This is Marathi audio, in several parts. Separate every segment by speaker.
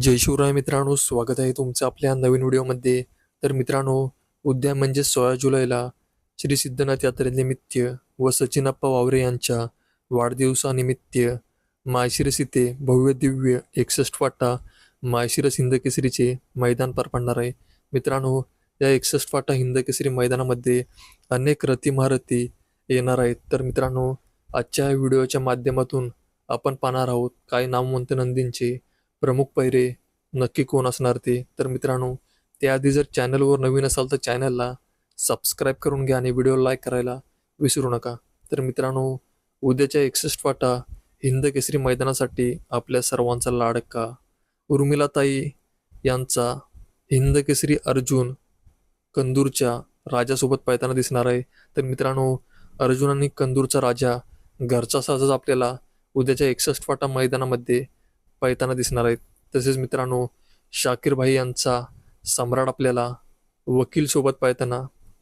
Speaker 1: जय शिवराय मित्रांनो स्वागत आहे तुमचं आपल्या नवीन व्हिडिओमध्ये. तर मित्रांनो उद्या म्हणजे सोळा जुलैला श्री सिद्धनाथ यात्रेनिमित्त व सचिनाप्पा वावरे यांच्या वाढदिवसानिमित्त माळशिरस इथे भव्य दिव्य एकसष्ट फाटा माळशिरस हिंदकेसरीचे मैदान पार पडणार आहे. मित्रांनो या एकसष्ट फाटा हिंदकेसरी मैदानामध्ये अनेक रथी महारथी येणार आहेत. तर मित्रांनो आजच्या व्हिडिओच्या माध्यमातून आपण पाहणार आहोत काही नामवंत नंदींचे प्रमुख पैरे नक्की कोण असणार ते? तर मित्रांनो त्याआधी जर चॅनलवर नवीन असाल तर चॅनलला सबस्क्राईब करून घ्या आणि व्हिडिओ लाईक करायला विसरू नका. तर मित्रांनो उद्याच्या एकसष्ट फाटा हिंद केसरी मैदानासाठी आपल्या सर्वांचा लाडका उर्मिलाताई यांचा हिंद केसरी अर्जुन कंदूरच्या राजासोबत पळताना दिसणार आहे. तर मित्रांनो अर्जुन आणि कंदूरचा राजा घरचा साजच आपल्याला उद्याच्या एकसष्ट फाटा मैदानामध्ये पाहताना दिसणार आहेत. तसेच मित्रांनो शाकीर भाई यांचा सम्राट आपल्याला वकील सोबत पाहताना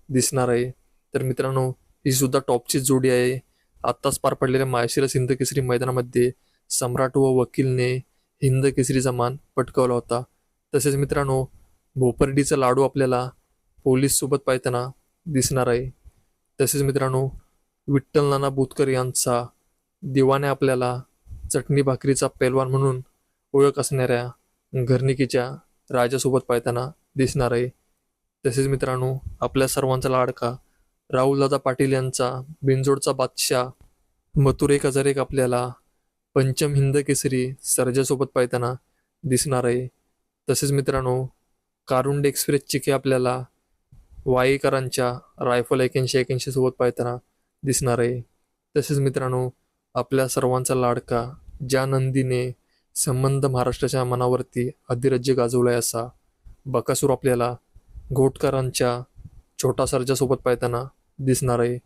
Speaker 1: दिसणार आहे. तर मित्रांनो ही सुद्धा टॉपची जोडी आहे. आत्ताच पार पडलेल्या माळशिरस हिंद केसरी मैदानामध्ये सम्राट व वकीलने हिंद केसरीचा मान पटकावला होता. तसेच मित्रांनो भोपर्डीचा लाडू आपल्याला पोलीस सोबत पाहताना दिसणार आहे. तसेच मित्रांनो विठ्ठल नाना बुतकर यांचा दिवाने आपल्याला चटणी भाकरीचा पैलवान म्हणून ओळख असणाऱ्या घरनिकीच्या राजासोबत पाहताना दिसणार आहे तसेच मित्रांनो आपल्या सर्वांचा लाडका राहुलदादा पाटील यांचा बिंजोडचा बादशाह मथुरेक हजार एक आपल्याला पंचम हिंद केसरी सर्जासोबत पळताना दिसणार आहे तसेच मित्रांनो कारुंड एक्सप्रेस चिके आपल्याला वाईकरांच्या रायफल एक्याऐंशी एक्याऐंशी सोबत पळताना दिसणार आहे तसेच मित्रांनो आपल्या सर्वांचा लाडका ज्या नंदीने संबंध महाराष्ट्राच्या मनावरती अधिराज्य गाजवलाय असा बकासूर आपल्याला घोटकरांच्या छोटा सरजासोबत पाहताना दिसणार आहे.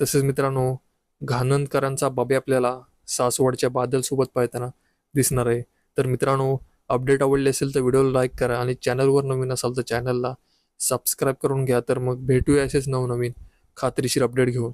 Speaker 1: तसेच मित्रांनो घानंदकरांचा बाबे आपल्याला सासवडच्या बादलसोबत पाहताना दिसणार आहे. तर मित्रांनो अपडेट आवडले असेल तर व्हिडिओला लाईक करा आणि चॅनलवर नवीन असाल तर चॅनलला सबस्क्राईब करून घ्या. तर मग भेटूया असेच नवनवीन खात्रीशीर अपडेट घेऊन.